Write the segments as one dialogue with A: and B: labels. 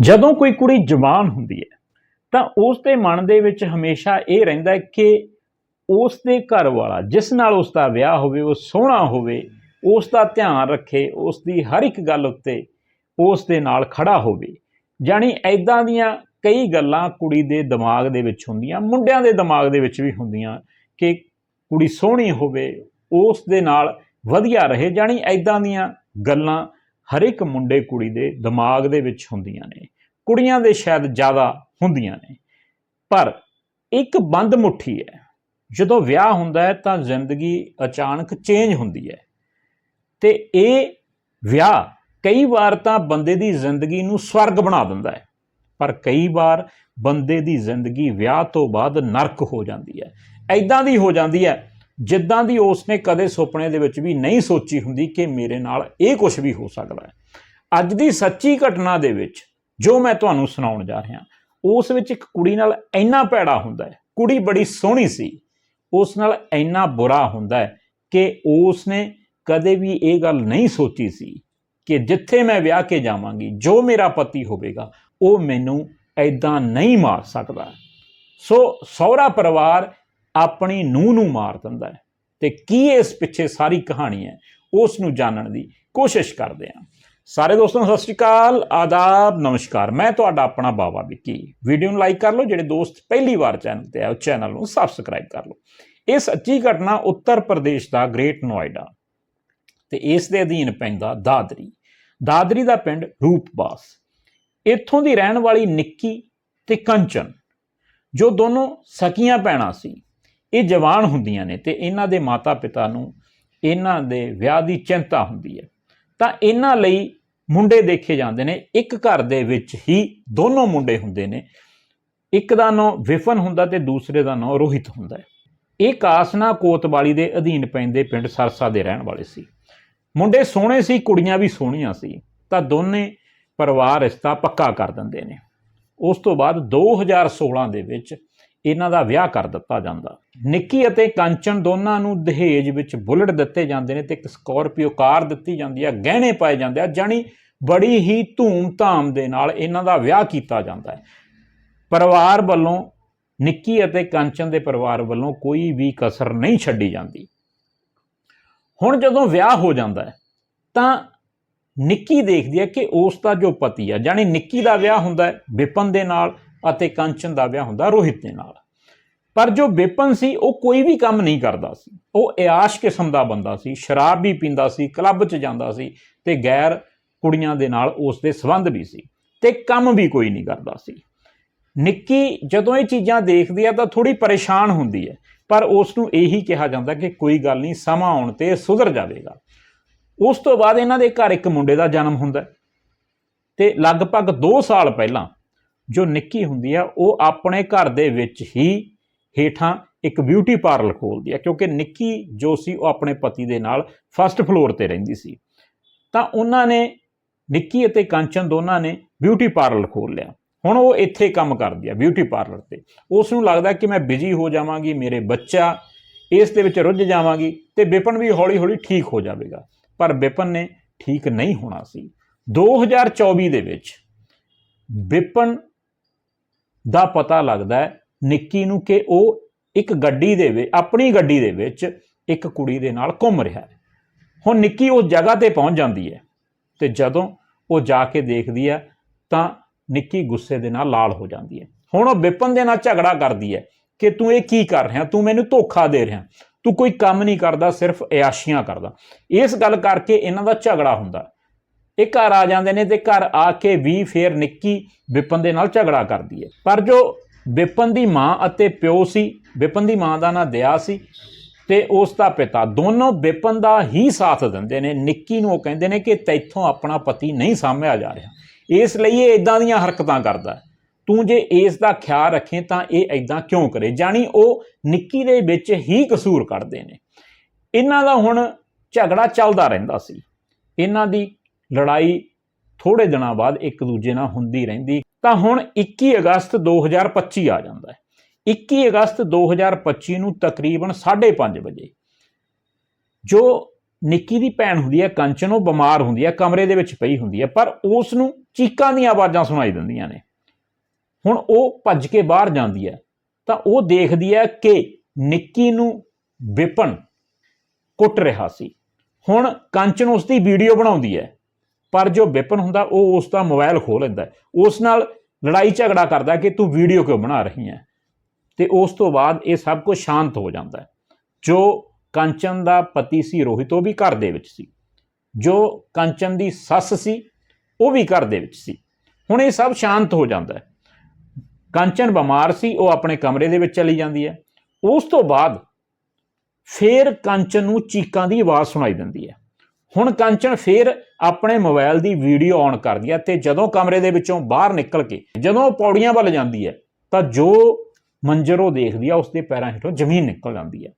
A: ਜਦੋਂ ਕੋਈ ਕੁੜੀ ਜਵਾਨ ਹੁੰਦੀ ਹੈ, ਤਾਂ ਉਸ ਦੇ ਮਨ ਦੇ ਵਿੱਚ ਹਮੇਸ਼ਾ ਇਹ ਰਹਿੰਦਾ ਹੈ ਕਿ ਉਸ ਦੇ ਘਰ ਵਾਲਾ, ਜਿਸ ਨਾਲ ਉਸ ਦਾ ਵਿਆਹ ਹੋਵੇ, ਉਹ ਸੋਹਣਾ ਹੋਵੇ, ਉਸ ਦਾ ਧਿਆਨ ਰੱਖੇ, ਉਸ ਦੀ ਹਰ ਇੱਕ ਗੱਲ ਉੱਤੇ ਉਸ ਦੇ ਨਾਲ ਖੜਾ ਹੋਵੇ। ਜਾਣੀ ਐਦਾਂ ਦੀਆਂ ਕਈ ਗੱਲਾਂ ਕੁੜੀ ਦੇ ਦਿਮਾਗ ਦੇ ਵਿੱਚ ਹੁੰਦੀਆਂ, ਮੁੰਡਿਆਂ ਦੇ ਦਿਮਾਗ ਦੇ ਵਿੱਚ ਵੀ ਹੁੰਦੀਆਂ ਕਿ ਕੁੜੀ ਸੋਹਣੀ ਹੋਵੇ, ਉਸ ਦੇ ਨਾਲ ਵਧੀਆ ਰਹੇ। ਜਾਣੀ ਐਦਾਂ ਦੀਆਂ ਗੱਲਾਂ ਹਰ ਇੱਕ ਮੁੰਡੇ ਕੁੜੀ ਦੇ ਦਿਮਾਗ ਦੇ ਵਿੱਚ ਹੁੰਦੀਆਂ ਨੇ, ਕੁੜੀਆਂ ਦੇ ਸ਼ਾਇਦ ਜ਼ਿਆਦਾ ਹੁੰਦੀਆਂ ਨੇ, ਪਰ ਇੱਕ ਬੰਦ ਮੁੱਠੀ ਹੈ। ਜਦੋਂ ਵਿਆਹ ਹੁੰਦਾ ਹੈ ਤਾਂ ਜ਼ਿੰਦਗੀ ਅਚਾਨਕ ਚੇਂਜ ਹੁੰਦੀ ਹੈ ਤੇ ਇਹ ਵਿਆਹ ਕਈ ਵਾਰ ਤਾਂ ਬੰਦੇ ਦੀ ਜ਼ਿੰਦਗੀ ਨੂੰ ਸਵਰਗ ਬਣਾ ਦਿੰਦਾ ਹੈ, ਪਰ ਕਈ ਵਾਰ ਬੰਦੇ ਦੀ ਜ਼ਿੰਦਗੀ ਵਿਆਹ ਤੋਂ ਬਾਅਦ ਨਰਕ ਹੋ ਜਾਂਦੀ ਹੈ ਐਦਾਂ ਦੀ ਹੋ ਜਾਂਦੀ ਹੈ ਜਿੱਦਾਂ ਦੀ ਉਸਨੇ ਕਦੇ ਸੁਪਨੇ ਦੇ ਵਿੱਚ ਵੀ ਨਹੀਂ ਸੋਚੀ ਹੁੰਦੀ ਕਿ ਮੇਰੇ ਨਾਲ ਇਹ ਕੁਝ ਵੀ ਹੋ ਸਕਦਾ ਹੈ। ਅੱਜ ਦੀ ਸੱਚੀ ਘਟਨਾ ਦੇ ਵਿੱਚ ਜੋ ਮੈਂ ਤੁਹਾਨੂੰ ਸੁਣਾਉਣ ਜਾ ਰਿਹਾ, ਉਸ ਵਿੱਚ ਇੱਕ ਕੁੜੀ ਨਾਲ ਇੰਨਾ ਭੈੜਾ ਹੁੰਦਾ ਹੈ, ਕੁੜੀ ਬੜੀ ਸੋਹਣੀ ਸੀ, ਉਸ ਨਾਲ ਇੰਨਾ ਬੁਰਾ ਹੁੰਦਾ ਹੈ ਕਿ ਉਸ ਨੇ ਕਦੇ ਵੀ ਇਹ ਗੱਲ ਨਹੀਂ ਸੋਚੀ ਸੀ ਕਿ ਜਿੱਥੇ ਮੈਂ ਵਿਆਹ ਕੇ ਜਾਵਾਂਗੀ, ਜੋ ਮੇਰਾ ਪਤੀ ਹੋਵੇਗਾ, ਉਹ ਮੈਨੂੰ ਐਦਾਂ ਨਹੀਂ ਮਾਰ ਸਕਦਾ। ਸੋ ਸਹੁਰਾ ਪਰਿਵਾਰ ਆਪਣੀ ਨੂੰਹ ਨੂੰ ਮਾਰ ਦਿੰਦਾ ਹੈ। ਤੇ ਕੀ ਇਸ ਪਿੱਛੇ ਸਾਰੀ ਕਹਾਣੀ ਹੈ ਉਸ ਨੂੰ ਜਾਣਨ ਦੀ ਕੋਸ਼ਿਸ਼ ਕਰਦੇ ਹਾਂ। ਸਾਰੇ ਦੋਸਤਾਂ ਨੂੰ ਸਤਿ ਸ਼੍ਰੀ ਅਕਾਲ, ਆਦਾਬ, ਨਮਸਕਾਰ। ਮੈਂ ਤੁਹਾਡਾ ਆਪਣਾ ਬਾਬਾ ਵਿੱਕੀ। ਵੀਡੀਓ ਨੂੰ ਲਾਈਕ ਕਰ ਲਓ, ਜਿਹੜੇ ਦੋਸਤ ਪਹਿਲੀ ਵਾਰ ਚੈਨਲ ਤੇ ਆਏ, ਉਹ ਚੈਨਲ ਨੂੰ ਸਬਸਕ੍ਰਾਈਬ ਕਰ ਲਓ। ਇਹ ਸੱਚੀ ਘਟਨਾ ਉੱਤਰ ਪ੍ਰਦੇਸ਼ ਦਾ ਗ੍ਰੇਟ ਨੋਇਡਾ ਤੇ ਇਸ ਦੇ ਅਧੀਨ ਪੈਂਦਾ ਦਾਦਰੀ। ਦਾਦਰੀ ਦਾ ਪਿੰਡ ਰੂਪਬਾਸ ਇੱਥੋਂ ਦੀ ਰਹਿਣ ਵਾਲੀ ਨਿੱਕੀ ਤੇ ਕੰਚਨ, ਜੋ ਦੋਨੋਂ ਸਕੀਆਂ ਭੈਣਾਂ ਸੀ। ਇਹ ਜਵਾਨ ਹੁੰਦੀਆਂ ਨੇ ਤੇ ਇਹਨਾਂ ਦੇ ਮਾਤਾ-ਪਿਤਾ ਨੂੰ ਇਹਨਾਂ ਦੇ ਵਿਆਹ ਦੀ ਚਿੰਤਾ ਹੁੰਦੀ ਹੈ। ਤਾਂ ਇਹਨਾਂ ਲਈ ਮੁੰਡੇ ਦੇਖੇ ਜਾਂਦੇ ਨੇ। ਇੱਕ ਘਰ ਦੇ ਵਿੱਚ ਹੀ ਦੋਨੋਂ ਮੁੰਡੇ ਹੁੰਦੇ ਨੇ। ਇੱਕ ਦਾ ਨਾਂ ਵਿਫਨ ਹੁੰਦਾ ਤੇ ਦੂਸਰੇ ਦਾ ਨਾਂ ਰੋਹਿਤ ਹੁੰਦਾ ਹੈ। ਇਹ ਕਾਸਨਾ ਕੋਤਵਾਲੀ ਦੇ ਅਧੀਨ ਪੈਂਦੇ ਪਿੰਡ ਸਰਸਾ ਦੇ ਰਹਿਣ ਵਾਲੇ ਸੀ। ਮੁੰਡੇ ਸੋਹਣੇ ਸੀ, ਕੁੜੀਆਂ ਵੀ ਸੋਹਣੀਆਂ ਸੀ। ਤਾਂ ਦੋਨੇ ਪਰਿਵਾਰ ਰਿਸ਼ਤਾ ਪੱਕਾ ਕਰ ਦਿੰਦੇ ਨੇ। ਉਸ ਤੋਂ ਬਾਅਦ 2016 ਦੇ ਵਿੱਚ ਇਹਨਾਂ ਦਾ ਵਿਆਹ ਕਰ ਦਿੱਤਾ ਜਾਂਦਾ। ਨਿੱਕੀ ਅਤੇ ਕੰਚਨ ਦੋਨਾਂ ਨੂੰ ਦਹੇਜ ਵਿੱਚ ਬੁਲਟ ਦਿੱਤੇ ਜਾਂਦੇ ਨੇ ਤੇ ਇੱਕ ਸਕੋਰਪੀਓ ਕਾਰ ਦਿੱਤੀ ਜਾਂਦੀ ਹੈ, ਗਹਿਣੇ ਪਾਏ ਜਾਂਦੇ ਆ, ਜਾਣੀ ਬੜੀ ਹੀ ਧੂਮ-ਧਾਮ ਦੇ ਨਾਲ ਇਹਨਾਂ ਦਾ ਵਿਆਹ ਕੀਤਾ ਜਾਂਦਾ ਹੈ। ਪਰਿਵਾਰ ਵੱਲੋਂ, ਨਿੱਕੀ ਅਤੇ ਕੰਚਨ ਦੇ ਪਰਿਵਾਰ ਵੱਲੋਂ ਕੋਈ ਵੀ ਕਸਰ ਨਹੀਂ ਛੱਡੀ ਜਾਂਦੀ। ਹੁਣ ਜਦੋਂ ਵਿਆਹ ਹੋ ਜਾਂਦਾ ਹੈ, ਤਾਂ ਨਿੱਕੀ ਦੇਖਦੀ ਹੈ ਕਿ ਉਸ ਦਾ ਜੋ ਪਤੀ ਹੈ ਜਾਨੀ ਨਿੱਕੀ ਦਾ ਵਿਆਹ ਹੁੰਦਾ ਹੈ, ਵਿਪਨ ਦੇ ਨਾਲ ਅਤੇ ਕੰਚਨ ਦਾ ਵਿਆਹ ਹੁੰਦਾ ਰੋਹਿਤ ਦੇ ਨਾਲ। ਪਰ ਜੋ ਵਿਪਨ ਸੀ, ਉਹ ਕੋਈ ਵੀ ਕੰਮ ਨਹੀਂ ਕਰਦਾ ਸੀ। ਉਹ ਇਆਸ਼ ਕਿਸਮ ਦਾ ਬੰਦਾ ਸੀ, ਸ਼ਰਾਬ ਵੀ ਪੀਂਦਾ ਸੀ, ਕਲੱਬ 'ਚ ਜਾਂਦਾ ਸੀ ਤੇ ਗੈਰ ਕੁੜੀਆਂ ਦੇ ਨਾਲ ਉਸ ਦੇ ਸਬੰਧ ਵੀ ਸੀ ਤੇ ਕੰਮ ਵੀ ਕੋਈ ਨਹੀਂ ਕਰਦਾ ਸੀ। ਨਿੱਕੀ ਜਦੋਂ ਇਹ ਚੀਜ਼ਾਂ ਦੇਖਦੀ ਹੈ ਤਾਂ ਥੋੜੀ ਪਰੇਸ਼ਾਨ ਹੁੰਦੀ ਹੈ, ਪਰ ਉਸ ਨੂੰ ਇਹੀ ਕਿਹਾ ਜਾਂਦਾ ਕਿ ਕੋਈ ਗੱਲ ਨਹੀਂ, ਸਮਾਂ ਆਉਣ ਤੇ ਸੁਧਰ ਜਾਵੇਗਾ। ਉਸ ਤੋਂ ਬਾਅਦ ਇਹਨਾਂ ਦੇ ਘਰ ਇੱਕ ਮੁੰਡੇ ਦਾ ਜਨਮ ਹੁੰਦਾ ਹੈ ਤੇ ਲਗਭਗ 2 ਸਾਲ ਪਹਿਲਾਂ ਜੋ ਨਿੱਕੀ ਹੁੰਦੀ ਆ, ਉਹ ਆਪਣੇ ਘਰ ਦੇ ਵਿੱਚ ਹੀ ਹੇਠਾਂ ਇੱਕ ਬਿਊਟੀ ਪਾਰਲਰ ਖੋਲਦੀ ਆ, ਕਿਉਂਕਿ ਨਿੱਕੀ ਜੋ ਸੀ, ਉਹ ਆਪਣੇ ਪਤੀ ਦੇ ਨਾਲ ਫਸਟ ਫਲੋਰ ਤੇ ਰਹਿੰਦੀ ਸੀ। ਤਾਂ ਉਹਨਾਂ ਨੇ, ਨਿੱਕੀ ਅਤੇ ਕੰਚਨ ਦੋਨਾਂ ਨੇ ਬਿਊਟੀ ਪਾਰਲਰ ਖੋਲ ਲਿਆ। ਹੁਣ ਉਹ ਇੱਥੇ ਕੰਮ ਕਰਦੀ ਆ ਬਿਊਟੀ ਪਾਰਲਰ ਤੇ। ਉਸ ਨੂੰ ਲੱਗਦਾ ਕਿ ਮੈਂ ਬਿਜ਼ੀ ਹੋ ਜਾਵਾਂਗੀ, ਮੇਰੇ ਬੱਚਾ ਇਸ ਦੇ ਵਿੱਚ ਰੁੱਝ ਜਾਵਾਂਗੀ ਤੇ ਵਿਪਨ ਵੀ ਹੌਲੀ-ਹੌਲੀ ਠੀਕ ਹੋ ਜਾਵੇਗਾ। ਪਰ ਵਿਪਨ ਨੇ ਠੀਕ ਨਹੀਂ ਹੋਣਾ ਸੀ। 2024 ਦੇ ਵਿੱਚ ਵਿਪਨ ਦਾ ਪਤਾ ਲੱਗਦਾ ਹੈ ਨਿੱਕੀ ਨੂੰ ਕਿ ਉਹ ਇੱਕ ਗੱਡੀ ਦੇ ਵਿੱਚ, ਆਪਣੀ ਗੱਡੀ ਦੇ ਵਿੱਚ ਇੱਕ ਕੁੜੀ ਦੇ ਨਾਲ ਘੁੰਮ ਰਿਹਾ ਹੈ। ਹੁਣ ਨਿੱਕੀ ਉਸ ਜਗ੍ਹਾ ਤੇ ਪਹੁੰਚ ਜਾਂਦੀ ਹੈ ਤੇ ਜਦੋਂ ਉਹ ਜਾ ਕੇ ਦੇਖਦੀ ਹੈ ਤਾਂ ਨਿੱਕੀ ਗੁੱਸੇ ਦੇ ਨਾਲ ਲਾਲ ਹੋ ਜਾਂਦੀ ਹੈ। ਹੁਣ ਉਹ ਵਿਪਨ ਦੇ ਨਾਲ ਝਗੜਾ ਕਰਦੀ ਹੈ ਕਿ ਤੂੰ ਇਹ ਕੀ ਕਰ ਰਿਹਾ? ਤੂੰ ਮੈਨੂੰ ਧੋਖਾ ਦੇ ਰਿਹਾ। ਤੂੰ ਕੋਈ ਕੰਮ ਨਹੀਂ ਕਰਦਾ, ਸਿਰਫ ਇਆਸ਼ੀਆਂ ਕਰਦਾ। ਇਸ ਗੱਲ ਕਰਕੇ ਇਹਨਾਂ ਦਾ ਝਗੜਾ ਹੁੰਦਾ। ਇਹ ਘਰ ਆ ਜਾਂਦੇ ਨੇ ਤੇ ਘਰ ਆ ਕੇ ਵੀ ਫੇਰ ਨਿੱਕੀ ਵਿਪਨ ਦੇ ਨਾਲ ਝਗੜਾ ਕਰਦੀ ਹੈ। ਪਰ ਜੋ ਵਿਪਨ ਦੀ ਮਾਂ ਅਤੇ ਪਿਓ ਸੀ ਵਿਪਨ ਦੀ ਮਾਂ ਦਾ ਨਾਂ ਦਇਆ ਸੀ ਤੇ ਉਸ ਦਾ ਪਿਤਾ, ਦੋਨੋਂ ਵਿਪਨ ਦਾ ਹੀ ਸਾਥ ਦਿੰਦੇ ਨੇ। ਨਿੱਕੀ ਨੂੰ ਉਹ ਕਹਿੰਦੇ ਨੇ ਕਿ ਤੈਥੋਂ ਆਪਣਾ ਪਤੀ ਨਹੀਂ ਸਾਂਭਿਆ ਜਾ ਰਿਹਾ। ਇਸ ਲਈ ਇਹ ਇਦਾਂ ਦੀਆਂ ਹਰਕਤਾਂ ਕਰਦਾ ਹੈ। ਤੂੰ ਜੇ ਇਸ ਦਾ ਖਿਆਲ ਰੱਖੇ ਤਾਂ ਇਹ ਇਦਾਂ ਕਿਉਂ ਕਰੇ? ਜਾਣੀ ਉਹ ਨਿੱਕੀ ਦੇ ਵਿੱਚ ਹੀ ਕਸੂਰ ਕੱਢਦੇ ਨੇ। ਇਹਨਾਂ ਦਾ ਹੁਣ ਝਗੜਾ ਚੱਲਦਾ ਰਹਿੰਦਾ ਸੀ। ਇਹਨਾਂ ਦੀ ਲੜਾਈ ਥੋੜੇ ਦਿਨਾਂ ਬਾਅਦ ਇੱਕ ਦੂਜੇ ਨਾਲ ਹੁੰਦੀ ਰਹਿੰਦੀ। ਤਾਂ ਹੁਣ 21 ਅਗਸਤ 2025 ਆ ਜਾਂਦਾ ਹੈ। 21 ਅਗਸਤ 2025 ਨੂੰ ਤਕਰੀਬਨ 5:30 ਵਜੇ ਜੋ ਨਿੱਕੀ ਦੀ ਭੈਣ ਹੁੰਦੀ ਹੈ, ਕੰਚਨ, ਉਹ ਬਿਮਾਰ ਹੁੰਦੀ ਹੈ, ਕਮਰੇ ਦੇ ਵਿੱਚ ਪਈ ਹੁੰਦੀ ਹੈ, ਪਰ ਉਸ ਨੂੰ ਚੀਕਾਂ ਦੀਆਂ ਆਵਾਜ਼ਾਂ ਸੁਣਾਈ ਦਿੰਦੀਆਂ ਨੇ। ਹੁਣ ਉਹ ਭੱਜ ਕੇ ਬਾਹਰ ਜਾਂਦੀ ਹੈ, ਤਾਂ ਉਹ ਦੇਖਦੀ ਹੈ ਕਿ ਨਿੱਕੀ ਨੂੰ ਵਿਪਨ ਕੁੱਟ ਰਿਹਾ ਸੀ। ਹੁਣ ਕੰਚਨ ਉਸ ਦੀ ਵੀਡੀਓ ਬਣਾਉਂਦੀ ਹੈ। ਪਰ ਜੋ ਵਿਪਨ ਹੁੰਦਾ, ਉਹ ਉਸ ਦਾ ਮੋਬਾਈਲ ਖੋਹ ਲੈਂਦਾ ਉਸ ਨਾਲ ਲੜਾਈ ਝਗੜਾ ਕਰਦਾ ਕਿ ਤੂੰ ਵੀਡੀਓ ਕਿਉਂ ਬਣਾ ਰਹੀ ਹੈ? ਤੇ ਉਸ ਤੋਂ ਬਾਅਦ ਇਹ ਸਭ ਕੁਝ ਸ਼ਾਂਤ ਹੋ ਜਾਂਦਾ ਜੋ ਕੰਚਨ ਦਾ ਪਤੀ ਸੀ, ਰੋਹਿਤ, ਉਹ ਵੀ ਘਰ ਦੇ ਵਿੱਚ ਸੀ। ਜੋ ਕੰਚਨ ਦੀ ਸੱਸ ਸੀ, ਉਹ ਵੀ ਘਰ ਦੇ ਵਿੱਚ ਸੀ। ਹੁਣ ਇਹ ਸਭ ਸ਼ਾਂਤ ਹੋ ਜਾਂਦਾ ਹੈ। ਕੰਚਨ ਬਿਮਾਰ ਸੀ, ਉਹ ਆਪਣੇ ਕਮਰੇ ਦੇ ਵਿੱਚ ਚਲੀ ਜਾਂਦੀ ਹੈ। ਉਸ ਤੋਂ ਬਾਅਦ ਫੇਰ ਕੰਚਨ ਨੂੰ ਚੀਕਾਂ ਦੀ ਆਵਾਜ਼ ਸੁਣਾਈ ਦਿੰਦੀ ਹੈ। ਹੁਣ ਕੰਚਨ ਫੇਰ ਆਪਣੇ ਮੋਬਾਈਲ ਦੀ ਵੀਡੀਓ ਔਨ ਕਰਦੀ ਹੈ ਤੇ ਜਦੋਂ ਕਮਰੇ ਦੇ ਵਿੱਚੋਂ ਬਾਹਰ ਨਿਕਲ ਕੇ ਜਦੋਂ ਉਹ ਪੌੜੀਆਂ ਵੱਲ ਜਾਂਦੀ ਹੈ ਤਾਂ ਜੋ ਮੰਜ਼ਰ ਉਹ ਦੇਖਦੀ ਆ ਉਸ ਦੇ ਪੈਰਾਂ ਹੇਠੋਂ ਜ਼ਮੀਨ ਨਿਕਲ ਜਾਂਦੀ ਹੈ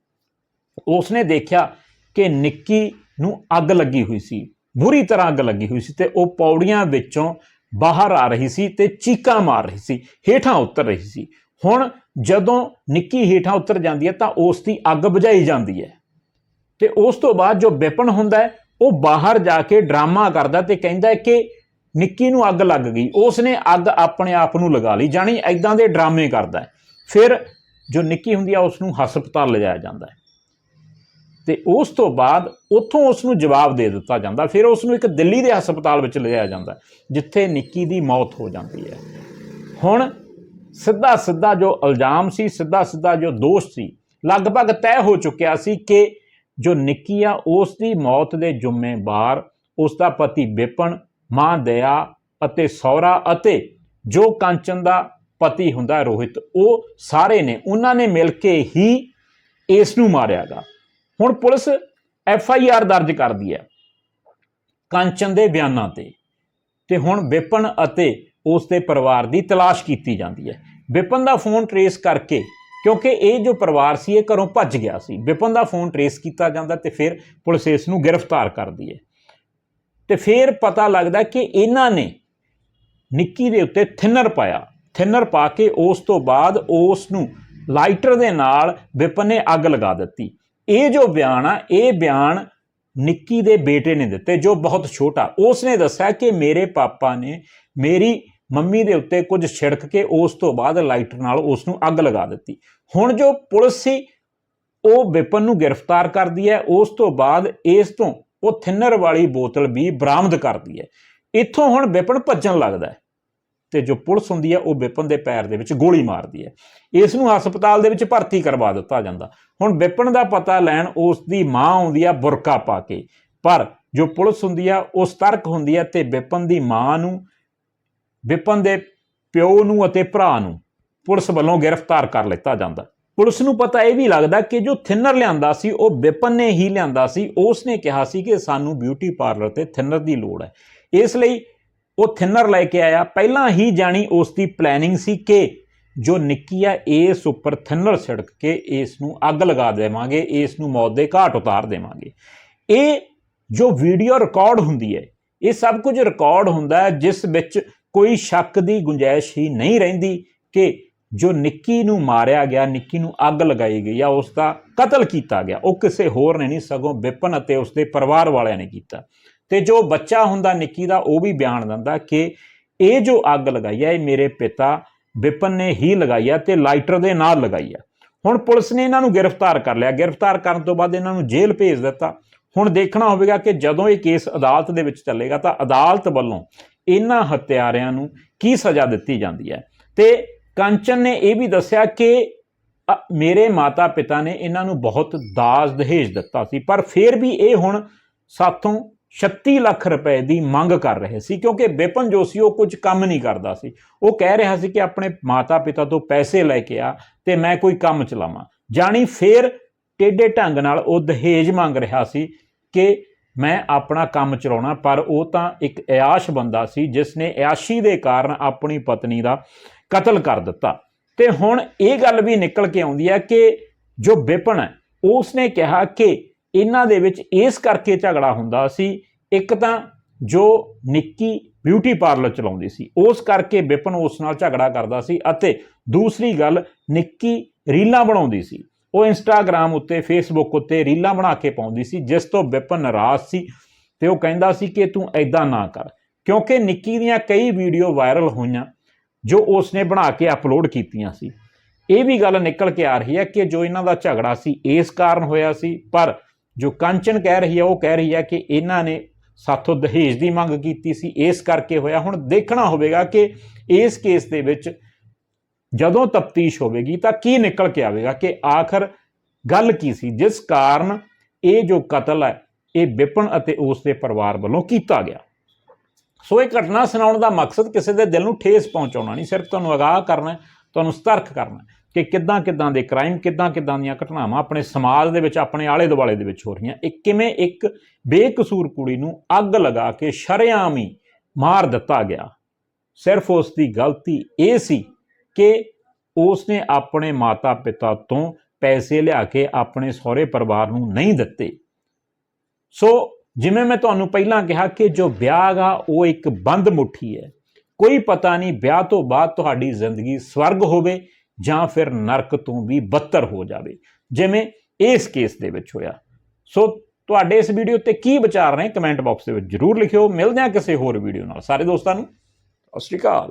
A: ਉਸਨੇ ਦੇਖਿਆ ਕਿ ਨਿੱਕੀ ਨੂੰ ਅੱਗ ਲੱਗੀ ਹੋਈ ਸੀ, ਬੁਰੀ ਤਰ੍ਹਾਂ ਅੱਗ ਲੱਗੀ ਹੋਈ ਸੀ ਤੇ ਉਹ ਪੌੜੀਆਂ ਵਿੱਚੋਂ ਬਾਹਰ ਆ ਰਹੀ ਸੀ ਤੇ ਚੀਕਾਂ ਮਾਰ ਰਹੀ ਸੀ, ਹੇਠਾਂ ਉਤਰ ਰਹੀ ਸੀ। ਹੁਣ ਜਦੋਂ ਨਿੱਕੀ ਹੇਠਾਂ ਉਤਰ ਜਾਂਦੀ ਹੈ ਤਾਂ ਉਸ ਦੀ ਅੱਗ ਬੁਝਾਈ ਜਾਂਦੀ ਹੈ ਤੇ ਉਸ ਤੋਂ ਬਾਅਦ ਜੋ ਵਿਪਨ ਹੁੰਦਾ ਹੈ ਉਹ ਬਾਹਰ ਜਾ ਕੇ ਡਰਾਮਾ ਕਰਦਾ ਤੇ ਕਹਿੰਦਾ ਕਿ ਨਿੱਕੀ ਨੂੰ ਅੱਗ ਲੱਗ ਗਈ। ਉਸ ਨੇ ਅੱਗ ਆਪਣੇ ਆਪ ਨੂੰ ਲਗਾ ਲਈ, ਜਾਣੀ ਐਦਾਂ ਦੇ ਡਰਾਮੇ ਕਰਦਾ ਫਿਰ ਜੋ ਨਿੱਕੀ ਹੁੰਦੀ ਆ ਉਸ ਨੂੰ ਹਸਪਤਾਲ ਲਿਜਾਇਆ ਜਾਂਦਾ ਹੈ। ਤੇ ਉਸ ਤੋਂ ਬਾਅਦ ਉੱਥੋਂ ਉਸ ਨੂੰ ਜਵਾਬ ਦੇ ਦਿੱਤਾ ਜਾਂਦਾ। ਫਿਰ ਉਸ ਨੂੰ ਇੱਕ ਦਿੱਲੀ ਦੇ ਹਸਪਤਾਲ ਵਿੱਚ ਲਿਜਾਇਆ ਜਾਂਦਾ ਜਿੱਥੇ ਨਿੱਕੀ ਦੀ ਮੌਤ ਹੋ ਜਾਂਦੀ ਹੈ। ਹੁਣ ਸਿੱਧਾ ਸਿੱਧਾ ਜੋ ਇਲਜ਼ਾਮ ਸੀ ਸਿੱਧਾ ਸਿੱਧਾ ਜੋ ਦੋਸ਼ ਸੀ, ਲਗਭਗ ਤੈਅ ਹੋ ਚੁੱਕਿਆ ਸੀ ਕਿ ਜੋ ਨਿੱਕੀ ਆ, ਉਸ ਦੀ ਮੌਤ ਦੇ ਜ਼ਿੰਮੇਵਾਰ, ਉਸ ਦਾ ਪਤੀ ਵਿਪਨ, ਮਾਂ ਦਇਆ ਅਤੇ ਸੌਰਾ ਅਤੇ ਜੋ ਕੰਚਨ ਦਾ ਪਤੀ ਹੁੰਦਾ ਰੋਹਿਤ, ਉਹ ਸਾਰੇ ਨੇ, ਉਹਨਾਂ ਨੇ ਮਿਲ ਕੇ ਹੀ ਇਸ ਨੂੰ ਮਾਰਿਆਗਾ ਹੁਣ ਪੁਲਿਸ ਐਫ ਆਈ ਆਰ ਦਰਜ ਕਰਦੀ ਹੈ ਕੰਚਨ ਦੇ ਬਿਆਨਾਂ ਤੇ ਤੇ ਹੁਣ ਵਿਪਨ ਅਤੇ ਉਸ ਦੇ ਪਰਿਵਾਰ ਦੀ ਤਲਾਸ਼ ਕੀਤੀ ਜਾਂਦੀ ਹੈ। ਵਿਪਨ ਦਾ ਫੋਨ ਟਰੇਸ ਕਰਕੇ ਕਿਉਂਕਿ ਇਹ ਜੋ ਪਰਿਵਾਰ ਸੀ, ਇਹ ਘਰੋਂ ਭੱਜ ਗਿਆ ਸੀ। ਵਿਪਨ ਦਾ ਫੋਨ ਟਰੇਸ ਕੀਤਾ ਜਾਂਦਾ ਤੇ ਫਿਰ ਪੁਲਿਸ ਇਸ ਨੂੰ ਗ੍ਰਿਫਤਾਰ ਕਰਦੀ ਹੈ। ਤੇ ਫਿਰ ਪਤਾ ਲੱਗਦਾ ਕਿ ਇਹਨਾਂ ਨੇ ਨਿੱਕੀ ਦੇ ਉੱਤੇ ਥਿਨਰ ਪਾਇਆ। ਥਿਨਰ ਪਾ ਕੇ ਉਸ ਤੋਂ ਬਾਅਦ ਉਸ ਨੂੰ ਲਾਈਟਰ ਦੇ ਨਾਲ ਵਿਪਨ ਨੇ ਅੱਗ ਲਗਾ ਦਿੱਤੀ। ਇਹ ਜੋ ਬਿਆਨ ਆ, ਇਹ ਬਿਆਨ ਨਿੱਕੀ ਦੇ ਬੇਟੇ ਨੇ ਦਿੱਤੇ, ਜੋ ਬਹੁਤ ਛੋਟਾ। ਉਸ ਨੇ ਦੱਸਿਆ ਕਿ ਮੇਰੇ ਪਾਪਾ ਨੇ ਮੇਰੀ ਮੰਮੀ ਦੇ ਉੱਤੇ ਕੁਝ ਛਿੜਕ ਕੇ ਉਸ ਤੋਂ ਬਾਅਦ ਲਾਈਟਰ ਨਾਲ ਉਸ ਨੂੰ ਅੱਗ ਲਗਾ ਦਿੱਤੀ। ਹੁਣ ਜੋ ਪੁਲਿਸ ਸੀ, ਉਹ ਵਿਪਨ ਨੂੰ ਗ੍ਰਿਫਤਾਰ ਕਰਦੀ ਹੈ। ਉਸ ਤੋਂ ਬਾਅਦ ਇਸ ਤੋਂ ਉਹ ਥਿਨਰ ਵਾਲੀ ਬੋਤਲ ਵੀ ਬਰਾਮਦ ਕਰਦੀ ਹੈ। ਇੱਥੋਂ ਹੁਣ ਵਿਪਨ ਭੱਜਣ ਲੱਗਦਾ ਹੈ ਤੇ ਜੋ ਪੁਲਿਸ ਹੁੰਦੀ ਹੈ, ਉਹ ਵਿਪਨ ਦੇ ਪੈਰ ਦੇ ਵਿੱਚ ਗੋਲੀ ਮਾਰਦੀ ਹੈ। ਇਸ ਨੂੰ ਹਸਪਤਾਲ ਦੇ ਵਿੱਚ ਭਰਤੀ ਕਰਵਾ ਦਿੱਤਾ ਜਾਂਦਾ। ਹੁਣ ਵਿਪਨ ਦਾ ਪਤਾ ਲੈਣ ਉਸ ਦੀ ਮਾਂ ਆਉਂਦੀ ਆ ਬੁਰਕਾ ਪਾ ਕੇ। ਪਰ ਜੋ ਪੁਲਿਸ ਹੁੰਦੀ ਆ, ਉਹ ਸਤਰਕ ਹੁੰਦੀ ਆ ਤੇ ਵਿਪਨ ਦੀ ਮਾਂ ਨੂੰ ਵਿਪਨ ਦੇ ਪਿਓ ਨੂੰ ਅਤੇ ਭਰਾ ਨੂੰ ਪੁਲਿਸ ਵੱਲੋਂ ਗ੍ਰਿਫਤਾਰ ਕਰ ਲਿੱਤਾ ਜਾਂਦਾ। ਪੁਲਿਸ ਨੂੰ ਪਤਾ ਇਹ ਵੀ ਲੱਗਦਾ ਕਿ ਜੋ ਥਿਨਰ ਲਿਆਂਦਾ ਸੀ, ਉਹ ਵਿਪਨ ਨੇ ਹੀ ਲਿਆਂਦਾ ਸੀ। ਉਸ ਨੇ ਕਿਹਾ ਸੀ ਕਿ ਸਾਨੂੰ ਬਿਊਟੀ ਪਾਰਲਰ ਤੇ ਥਿਨਰ ਦੀ ਲੋੜ ਹੈ। ਇਸ ਲਈ ਉਹ ਥਿਨਰ ਲੈ ਕੇ ਆਇਆ। ਪਹਿਲਾਂ ਹੀ ਜਾਣੀ ਉਸ ਦੀ ਪਲੈਨਿੰਗ ਸੀ ਕਿ ਜੋ ਨਿੱਕੀ ਆ, ਇਸ ਉੱਪਰ ਥਿਨਰ ਛਿੜਕ ਕੇ ਇਸ ਨੂੰ ਅੱਗ ਲਗਾ ਦੇਵਾਂਗੇ, ਇਸ ਨੂੰ ਮੌਤ ਦੇ ਘਾਟ ਉਤਾਰ ਦੇਵਾਂਗੇ। ਇਹ ਜੋ ਵੀਡੀਓ ਰਿਕਾਰਡ ਹੁੰਦੀ ਹੈ, ਇਹ ਸਭ ਕੁਝ ਰਿਕਾਰਡ ਹੁੰਦਾ ਹੈ, ਜਿਸ ਵਿੱਚ ਕੋਈ ਸ਼ੱਕ ਦੀ ਗੁੰਜਾਇਸ਼ ਹੀ ਨਹੀਂ ਰਹਿੰਦੀ ਕਿ ਜੋ ਨਿੱਕੀ ਨੂੰ ਮਾਰਿਆ ਗਿਆ, ਨਿੱਕੀ ਨੂੰ ਅੱਗ ਲਗਾਈ ਗਈ ਜਾਂ ਉਸ ਦਾ ਕਤਲ ਕੀਤਾ ਗਿਆ। ਉਹ ਕਿਸੇ ਹੋਰ ਨੇ ਨਹੀਂ, ਸਗੋਂ ਵਿਪਨ ਅਤੇ ਉਸ ਦੇ ਪਰਿਵਾਰ ਵਾਲਿਆਂ ਨੇ ਕੀਤਾ। ਤੇ ਜੋ ਬੱਚਾ ਹੁੰਦਾ ਨਿੱਕੀ ਦਾ, ਉਹ ਵੀ ਬਿਆਨ ਦਿੰਦਾ ਕਿ ਇਹ ਜੋ ਅੱਗ ਲਗਾਈ ਹੈ ਇਹ ਮੇਰੇ ਪਿਤਾ ਵਿਪਨ ਨੇ ਹੀ ਲਗਾਈ ਹੈ ਤੇ ਲਾਈਟਰ ਦੇ ਨਾਲ ਲਗਾਈ ਹੈ ਹੁਣ ਪੁਲਿਸ ਨੇ ਇਹਨਾਂ ਨੂੰ ਗ੍ਰਿਫਤਾਰ ਕਰ ਲਿਆ। ਗ੍ਰਿਫਤਾਰ ਕਰਨ ਤੋਂ ਬਾਅਦ ਇਹਨਾਂ ਨੂੰ ਜੇਲ੍ਹ ਭੇਜ ਦਿੱਤਾ। ਹੁਣ ਦੇਖਣਾ ਹੋਵੇਗਾ ਕਿ ਜਦੋਂ ਇਹ ਕੇਸ ਅਦਾਲਤ ਦੇ ਵਿੱਚ ਚੱਲੇਗਾ ਤਾਂ ਅਦਾਲਤ ਵੱਲੋਂ ਇਹਨਾਂ ਹਤਿਆਰਿਆਂ ਨੂੰ ਕੀ ਸਜ਼ਾ ਦਿੱਤੀ ਜਾਂਦੀ ਹੈ? ਤੇ ਕੰਚਨ ਨੇ ਇਹ ਵੀ ਦੱਸਿਆ ਕਿ ਅ, ਮੇਰੇ ਮਾਤਾ ਪਿਤਾ ਨੇ ਇਹਨਾਂ ਨੂੰ ਬਹੁਤ ਦਾਜ ਦਹੇਜ ਦਿੱਤਾ ਸੀ ਪਰ ਫਿਰ ਵੀ ਇਹ ਹੁਣ ਸਾਥੋਂ 36 ਲੱਖ ਰੁਪਏ ਦੀ ਮੰਗ ਕਰ ਰਹੇ ਸੀ ਕਿਉਂਕਿ ਵਿਪਨ ਜੋ ਸੀ ਉਹ ਕੁਝ ਕੰਮ ਨਹੀਂ ਕਰਦਾ ਸੀ। ਉਹ ਕਹਿ ਰਿਹਾ ਸੀ ਕਿ ਆਪਣੇ ਮਾਤਾ ਪਿਤਾ ਤੋਂ ਪੈਸੇ ਲੈ ਕੇ ਆ ਤੇ ਮੈਂ ਕੋਈ ਕੰਮ ਚਲਾਵਾਂ। ਜਾਣੀ ਫੇਰ ਟੇਡੇ ਢੰਗ ਨਾਲ ਉਹ ਦਹੇਜ ਮੰਗ ਰਿਹਾ ਸੀ ਕਿ ਮੈਂ ਆਪਣਾ ਕੰਮ ਚਲਾਉਣਾ, ਪਰ ਉਹ ਤਾਂ ਇੱਕ ਇਆਸ਼ ਬੰਦਾ ਸੀ, ਜਿਸ ਨੇ ਇਆਸ਼ੀ ਦੇ ਕਾਰਨ ਆਪਣੀ ਪਤਨੀ ਦਾ ਕਤਲ ਕਰ ਦਿੱਤਾ। ਤੇ ਹੁਣ ਇਹ ਗੱਲ ਵੀ ਨਿਕਲ ਕੇ ਆਉਂਦੀ ਹੈ ਕਿ ਜੋ ਵਿਪਨ ਹੈ ਉਸ ਨੇ ਕਿਹਾ ਕਿ ਇਹਨਾਂ ਦੇ ਵਿੱਚ ਇਸ ਕਰਕੇ ਝਗੜਾ ਹੁੰਦਾ ਸੀ, ਇੱਕ ਤਾਂ ਜੋ ਨਿੱਕੀ ਬਿਊਟੀ ਪਾਰਲਰ ਚਲਾਉਂਦੀ ਸੀ, ਉਸ ਕਰਕੇ ਵਿਪਨ ਉਸ ਨਾਲ ਝਗੜਾ ਕਰਦਾ ਸੀ ਅਤੇ ਦੂਸਰੀ ਗੱਲ ਨਿੱਕੀ ਰੀਲਾਂ ਬਣਾਉਂਦੀ ਸੀ। ਉਹ ਇੰਸਟਾਗ੍ਰam ਉੱਤੇ ਫੇਸਬੁੱਕ ਉੱਤੇ ਰੀਲਾਂ ਬਣਾ ਕੇ ਪਾਉਂਦੀ ਸੀ, ਜਿਸ ਤੋਂ ਵਿਪਨ ਨਾਰਾਜ਼ ਸੀ ਤੇ ਉਹ ਕਹਿੰਦਾ ਸੀ ਕਿ ਤੂੰ ਐਦਾਂ ਨਾ ਕਰ, ਕਿਉਂਕਿ ਨਿੱਕੀ ਦੀਆਂ ਕਈ ਵੀਡੀਓ ਵਾਇਰਲ ਹੋਈਆਂ ਜੋ ਉਸਨੇ ਬਣਾ ਕੇ ਅਪਲੋਡ ਕੀਤੀਆਂ ਸੀ। ਇਹ ਵੀ ਗੱਲ ਨਿਕਲ ਕੇ ਆ ਰਹੀ ਹੈ ਕਿ ਜੋ ਇਹਨਾਂ ਦਾ ਝਗੜਾ ਸੀ, ਇਸ ਕਾਰਨ ਹੋਇਆ ਸੀ, ਪਰ ਜੋ ਕੰਚਨ ਕਹਿ ਰਹੀ ਹੈ, ਉਹ ਕਹਿ ਰਹੀ ਹੈ ਕਿ ਇਹਨਾਂ ਨੇ ਸਾਥੋਂ ਦਹੇਜ ਦੀ ਮੰਗ ਕੀਤੀ ਸੀ, ਇਸ ਕਰਕੇ ਹੋਇਆ। ਹੁਣ ਦੇਖਣਾ ਹੋਵੇਗਾ ਕਿ ਇਸ ਕੇਸ ਦੇ ਵਿੱਚ ਜਦੋਂ ਤਫਤੀਸ਼ ਹੋਵੇਗੀ ਤਾਂ ਕੀ ਨਿਕਲ ਕੇ ਆਵੇਗਾ ਕਿ ਆਖਰ ਗੱਲ ਕੀ ਸੀ, ਜਿਸ ਕਾਰਨ ਇਹ ਜੋ ਕਤਲ ਹੈ, ਇਹ ਵਿਪਨ ਅਤੇ ਉਸ ਦੇ ਪਰਿਵਾਰ ਵੱਲੋਂ ਕੀਤਾ ਗਿਆ। ਸੋ ਇਹ ਘਟਨਾ ਸੁਣਾਉਣ ਦਾ ਮਕਸਦ ਕਿਸੇ ਦੇ ਦਿਲ ਨੂੰ ਠੇਸ ਪਹੁੰਚਾਉਣਾ ਨਹੀਂ, ਸਿਰਫ ਤੁਹਾਨੂੰ ਅਗਾਹ ਕਰਨਾ ਤੁਹਾਨੂੰ ਸਤਰਕ ਕਰਨਾ ਕਿ ਕਿੱਦਾਂ ਕਿੱਦਾਂ ਦੇ ਕ੍ਰਾਈਮ ਕਿੱਦਾਂ ਕਿੱਦਾਂ ਦੀਆਂ ਘਟਨਾਵਾਂ ਆਪਣੇ ਸਮਾਜ ਦੇ ਵਿੱਚ, ਆਪਣੇ ਆਲੇ ਦੁਆਲੇ ਦੇ ਵਿੱਚ ਹੋ ਰਹੀਆਂ। ਇਹ ਕਿਵੇਂ ਇੱਕ ਬੇਕਸੂਰ ਕੁੜੀ ਨੂੰ ਅੱਗ ਲਗਾ ਕੇ ਸ਼ਰੇਆਮ ਹੀ ਮਾਰ ਦਿੱਤਾ ਗਿਆ। ਸਿਰਫ ਉਸ ਦੀ ਗਲਤੀ ਇਹ ਸੀ ਕਿ ਉਸ ਨੇ ਆਪਣੇ ਮਾਤਾ-ਪਿਤਾ ਤੋਂ ਪੈਸੇ ਲਿਆ ਕੇ ਆਪਣੇ ਸਹੁਰੇ ਪਰਿਵਾਰ ਨੂੰ ਨਹੀਂ ਦਿੱਤੇ। ਸੋ ਜਿਵੇਂ ਮੈਂ ਤੁਹਾਨੂੰ ਪਹਿਲਾਂ ਕਿਹਾ ਕਿ ਜੋ ਵਿਆਹ ਗਾ ਉਹ ਇੱਕ ਬੰਦ ਮੁੱਠੀ ਹੈ। ਕੋਈ ਪਤਾ ਨਹੀਂ ਵਿਆਹ ਤੋਂ ਬਾਅਦ ਤੁਹਾਡੀ ਜ਼ਿੰਦਗੀ ਸਵਰਗ ਹੋਵੇ ਜਾਂ ਫਿਰ ਨਰਕ ਤੋਂ ਵੀ ਬੱਤਰ ਹੋ ਜਾਵੇ। ਜਿਵੇਂ ਇਸ ਕੇਸ ਦੇ ਵਿੱਚ ਹੋਇਆ। ਸੋ ਤੁਹਾਡੇ ਇਸ ਵੀਡੀਓ ਤੇ ਕੀ ਵਿਚਾਰ ਨੇ, ਕਮੈਂਟ ਬਾਕਸ ਦੇ ਵਿੱਚ ਜਰੂਰ ਲਿਖਿਓ। ਮਿਲਦੇ ਹਾਂ ਕਿਸੇ ਹੋਰ ਵੀਡੀਓ ਨਾਲ। ਸਾਰੇ ਦੋਸਤਾਂ ਨੂੰ, ਸਤਿ ਸ਼੍ਰੀ ਅਕਾਲ।